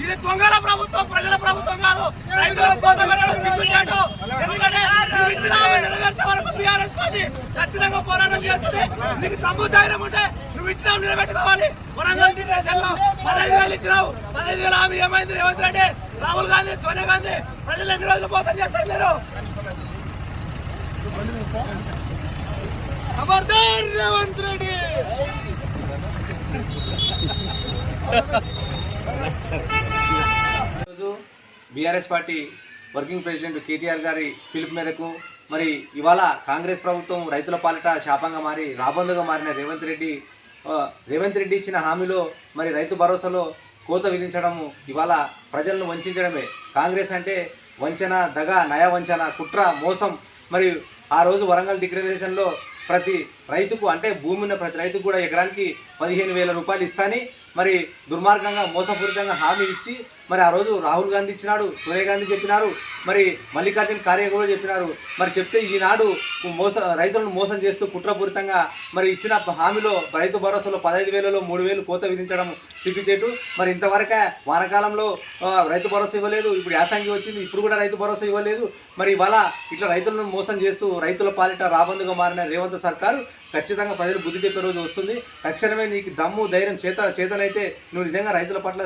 ఇది దొంగల ప్రభుత్వం ప్రజల ప్రభుత్వం కాదు. రైతుల కోసం సిగ్గు ఎందుకంటే నువ్వు ఇచ్చిన నెరవేర్చే వరకు బీఆర్ఎస్ పార్టీ ఖచ్చితంగా పోరాటం చేస్తుంది నీకు తమ్ము ధైర్యం ఉంటే నువ్వు ఇచ్చిన నిలబెట్టుకోవాలి వరంగల్ డిక్లరేషన్లో పదహైదు వేలు ఇచ్చినావు పదహైదు వేల హామీ ఏమైంది రేవంత్ రెడ్డి రాహుల్ గాంధీ సోనియా గాంధీ ప్రజలు ఎన్ని రోజులు మోసం చేస్తారు మీరు ఖబర్దార్ రేవంత్ రెడ్డి ఈరోజు BRS party working president KTR గారి పిలుపు మేరకు మరి ఇవాళ కాంగ్రెస్ ప్రభుత్వం రైతుల పాలిట శాపంగా మారి రాబందుగా మారిన రేవంత్ రెడ్డి రేవంత్ రెడ్డి ఇచ్చిన హామీలో మరి రైతు భరోసాలో కోత విధించడము ఇవాళ ప్రజలను వంచడమే. కాంగ్రెస్ అంటే వంచన దగ నయా వంచన కుట్ర మోసం. మరియు ఆ రోజు వరంగల్ డిక్లరేషన్లో ప్రతి రైతుకు అంటే భూమి ఉన్న ప్రతి రైతుకు కూడా ఎకరానికి పదిహేను వేల రూపాయలు ఇస్తాని. మరి దుర్మార్గంగా మోసపూరితంగా హామీ ఇచ్చి మరి ఆ రోజు రాహుల్ గాంధీ ఇచ్చినాడు సోనియా గాంధీ చెప్పినారు మరి మల్లికార్జున ఖార్గే కూడా చెప్పినారు. మరి చెప్తే ఈనాడు మోస రైతులను మోసం చేస్తూ కుట్రపూరితంగా మరి ఇచ్చిన హామీలో రైతు భరోసాలో పదహైదు వేలలో మూడు వేలు కోత విధించడం సిగ్గుచేటు. మరి ఇంతవరకే వానకాలంలో రైతు భరోసా ఇవ్వలేదు ఇప్పుడు యాసంగి వచ్చింది ఇప్పుడు కూడా రైతు భరోసా ఇవ్వలేదు. మరి ఇవాళ ఇట్లా రైతులను మోసం చేస్తూ రైతుల పాలిట రాబందుగా మారిన రేవంత్ సర్కారు ఖచ్చితంగా ప్రజలు బుద్ధి చెప్పే రోజు వస్తుంది. తక్షణమే నీకు దమ్ము ధైర్యం చేత చేతనైతే నువ్వు నిజంగా రైతుల పట్ల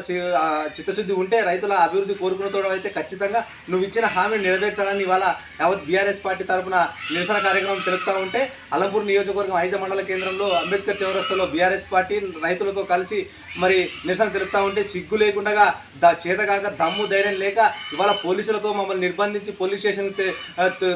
చిత్తశుద్ధి ఉంటే రైతుల అభివృద్ధి కోరుకున్నతోడు అయితే ఖచ్చితంగా నువ్వు ఇచ్చిన హామీని నెరవేర్చాలని ఇవాళ యావత్ బీఆర్ఎస్ పార్టీ తరఫున నిరసన కార్యక్రమం తెలుపుతూ ఉంటే అలంపూర్ నియోజకవర్గం ఐజ మండల కేంద్రంలో అంబేద్కర్ చౌరస్తలో బీఆర్ఎస్ పార్టీ రైతులతో కలిసి మరి నిరసన తెలుపుతూ ఉంటే సిగ్గు లేకుండా ద చేతగాక దమ్ము ధైర్యం లేక ఇవాళ పోలీసులతో మమ్మల్ని నిర్బంధించి పోలీస్ స్టేషన్కి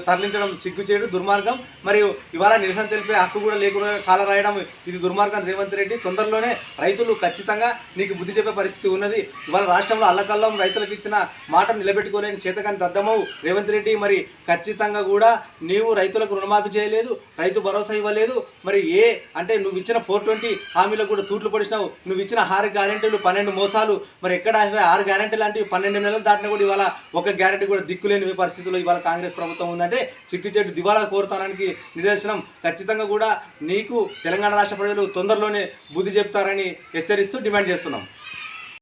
తరలించడం సిగ్గు చేయడం దుర్మార్గం. మరియు ఇవాళ నిరసన తెలిపే హక్కు కూడా లేకుండా కాల రాయడం ఇది దుర్మార్గం రేవంత్ రెడ్డి. తొందరలోనే రైతులు ఖచ్చితంగా నీకు బుద్ధి చెప్పే పరిస్థితి ఉన్నది. ఇవాళ రాష్ట్రంలో అల్లకల్లం రైతులకు ఇచ్చిన మాట నిలబెట్టుకోలేని చేతకాని దద్దమవు రేవంత్ రెడ్డి. మరి ఖచ్చితంగా కూడా నీవు రైతులకు రుణమాఫీ చేయలేదు రైతు భరోసా ఇవ్వలేదు. మరి ఏ అంటే నువ్వు ఇచ్చిన ఫోర్ ట్వంటీ హామీలకు కూడా తూట్లు పడిచినావు. నువ్వు ఇచ్చిన ఆరు గ్యారెంటీలు పన్నెండు మోసాలు. మరి ఎక్కడ ఆరు గ్యారెంటీ లాంటివి పన్నెండు నెలలు దాటినా కూడా ఇవాళ ఒక గ్యారెంటీ కూడా దిక్కులేని పరిస్థితుల్లో ఇవాళ కాంగ్రెస్ ప్రభుత్వం ఉందంటే చిక్కు చెట్టు దివాలా కోరుతానానికి నిదర్శనం. ఖచ్చితంగా కూడా నీకు తెలంగాణ రాష్ట్ర ప్రజలు తొందరలోనే బుద్ధి చెప్తారని హెచ్చరిస్తూ డిమాండ్ చేస్తున్నాం.